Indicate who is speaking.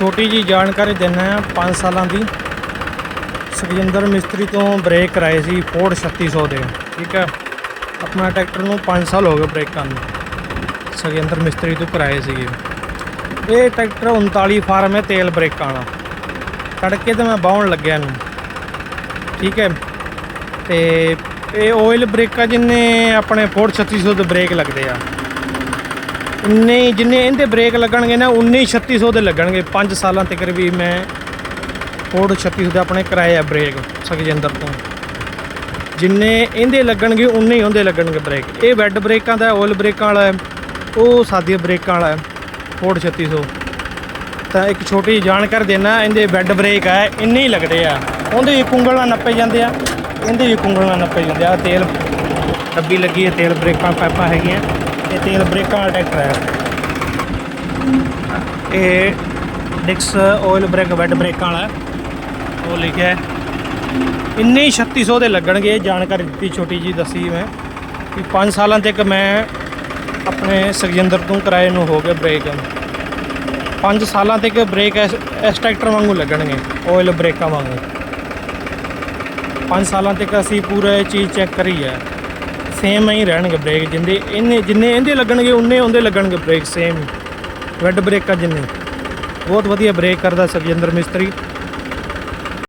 Speaker 1: ਛੋਟੀ ਜੀ ਜਾਣਕਾਰੀ ਦਿੰਨਾ ਆ 5 ਸਾਲਾਂ ਦੀ। ਸੁਖਜਿੰਦਰ ਮਿਸਤਰੀ ਤੋਂ ਬ੍ਰੇਕ ਕਰਾਏ ਸੀ ਫੋਰਡ 3600 ਦੇ। ਠੀਕ ਹੈ। ਆਪਣਾ ਟਰੈਕਟਰ ਨੂੰ 5 ਸਾਲ ਹੋ ਗਏ ਬ੍ਰੇਕਾਂ ਨੂੰ। ਸੁਖਜਿੰਦਰ ਮਿਸਤਰੀ ਤੋਂ ਕਰਾਏ ਸੀਗੇ। ਇਹ ਟਰੈਕਟਰ 39 ਫਾਰਮ ਹੈ ਤੇਲ ਬ੍ਰੇਕਾਂ ਵਾਲਾ। ਤੜਕੇ ਤੇ ਮੈਂ ਬਾਉਣ ਲੱਗਿਆ ਇਹਨੂੰ। ਠੀਕ ਹੈ। ਤੇ ਇਹ ਆਇਲ ਬ੍ਰੇਕਾਂ ਜਿੰਨੇ ਆਪਣੇ ਫੋਰਡ 3600 ਦੇ ਬ੍ਰੇਕ ਲੱਗਦੇ ਆ। ਉਨੇ ਜਿੰਨੇ ਇਹਦੇ ਬ੍ਰੇਕ ਲੱਗਣਗੇ ਨਾ, ਉਨੇ ਹੀ 3600 ਦੇ ਲੱਗਣਗੇ। 5 ਸਾਲਾਂ ਤੱਕ ਵੀ ਮੈਂ ਫੋਰਡ 3600 ਦੇ ਆਪਣੇ ਕਿਰਾਏ ਆ ਬ੍ਰੇਕ ਸੁਖਜਿੰਦਰ ਤੋਂ। ਜਿੰਨੇ ਇਹਦੇ ਲੱਗਣਗੇ, ਉਨੇ ਹੀ ਉਹਦੇ ਲੱਗਣਗੇ ਬ੍ਰੇਕ ਇਹ ਵੈਡ ਬ੍ਰੇਕਾਂ ਦਾ ਆਇਲ ਬ੍ਰੇਕਾਂ ਵਾਲਾ ਹੈ, ਉਹ ਸਾਦੀਆਂ ਬ੍ਰੇਕਾਂ ਵਾਲਾ ਹੈ ਫੋਰਡ 3600 ਤਾਂ ਇੱਕ ਛੋਟੀ ਜਿਹੀ ਜਾਣਕਾਰੀ ਦੇਣਾ ਇਹਦੇ ਬੈੱਡ ਬ੍ਰੇਕ ਹੈ ਇੰਨੇ ਹੀ ਲੱਗਦੇ ਆ। ਉਹਦੇ ਵੀ ਕੁੰਗਲ ਨਾਲ ਨੱਪੇ ਜਾਂਦੇ ਆ, ਇਹਦੇ ਵੀ ਕੁੰਗਲ ਨਾਲ ਨੱਪੇ ਜਾਂਦੇ ਆ। ਤੇਲ, ਡੱਬੀ ਲੱਗੀ ਹੈ, ਤੇਲ ਬ੍ਰੇਕਾਂ ਪਾਈਪਾਂ ਹੈਗੀਆਂ। ਇਹ ਤੇਲ ਬ੍ਰੇਕਾਂ ਵਾਲਾ ਟਰੈਕਟਰ ਹੈ। ਇਹ ਡਿਕਸ ਆਇਲ ਬ੍ਰੇਕ ਬੈੱਡ ਬ੍ਰੇਕਾਂ ਵਾਲਾ ਉਹ ਲਿਖਿਆ ਹੈ। ਇੰਨੇ ਹੀ 3600 ਦੇ ਲੱਗਣਗੇ ਇਹ ਜਾਣਕਾਰੀ ਦਿੱਤੀ ਛੋਟੀ ਜੀ ਦੱਸੀ ਮੈਂ ਕਿ 5 ਸਾਲਾਂ ਤੱਕ ਮੈਂ ਆਪਣੇ ਸੁਖਜਿੰਦਰ ਤੋਂ ਕਿਰਾਏ ਨੂੰ ਹੋ ਗਿਆ ਬ੍ਰੇਕ 5 ਸਾਲਾਂ ਤੱਕ ਬ੍ਰੇਕ ਇਸ ਇਸ ਟਰੈਕਟਰ ਵਾਂਗੂ ਲੱਗਣਗੇ ਆਇਲ ਬ੍ਰੇਕਾਂ ਵਾਂਗੂ। 5 ਸਾਲਾਂ ਤੱਕ ਅਸੀਂ ਪੂਰਾ ਇਹ ਚੀਜ਼ ਚੈੱਕ ਕਰੀ ਹੈ। ਸੇਮ ਹੀ ਰਹਿਣਗੇ ਬ੍ਰੇਕ ਜਿੰਦੇ ਇਹਨੇ ਜਿੰਨੇ ਇਹਦੇ ਲੱਗਣਗੇ, ਉਨੇ ਉਹਦੇ ਲੱਗਣਗੇ ਬ੍ਰੇਕ ਸੇਮ ਵੈਡ ਬ੍ਰੇਕਾਂ ਜਿੰਨੇ। ਬਹੁਤ ਵਧੀਆ ਬ੍ਰੇਕ ਕਰਦਾ ਸੁਖਜਿੰਦਰ ਮਿਸਤਰੀ।